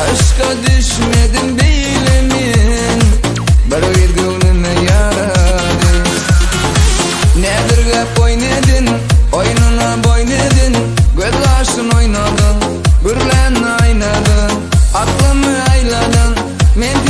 Aşka düşmedim bilemin Barı bir gönlüme yaradı. Nedir gap oynadın Oyununa boynadın Gözlaşın oynadın Gürlen oynadın Aklımı ayladın. Mendil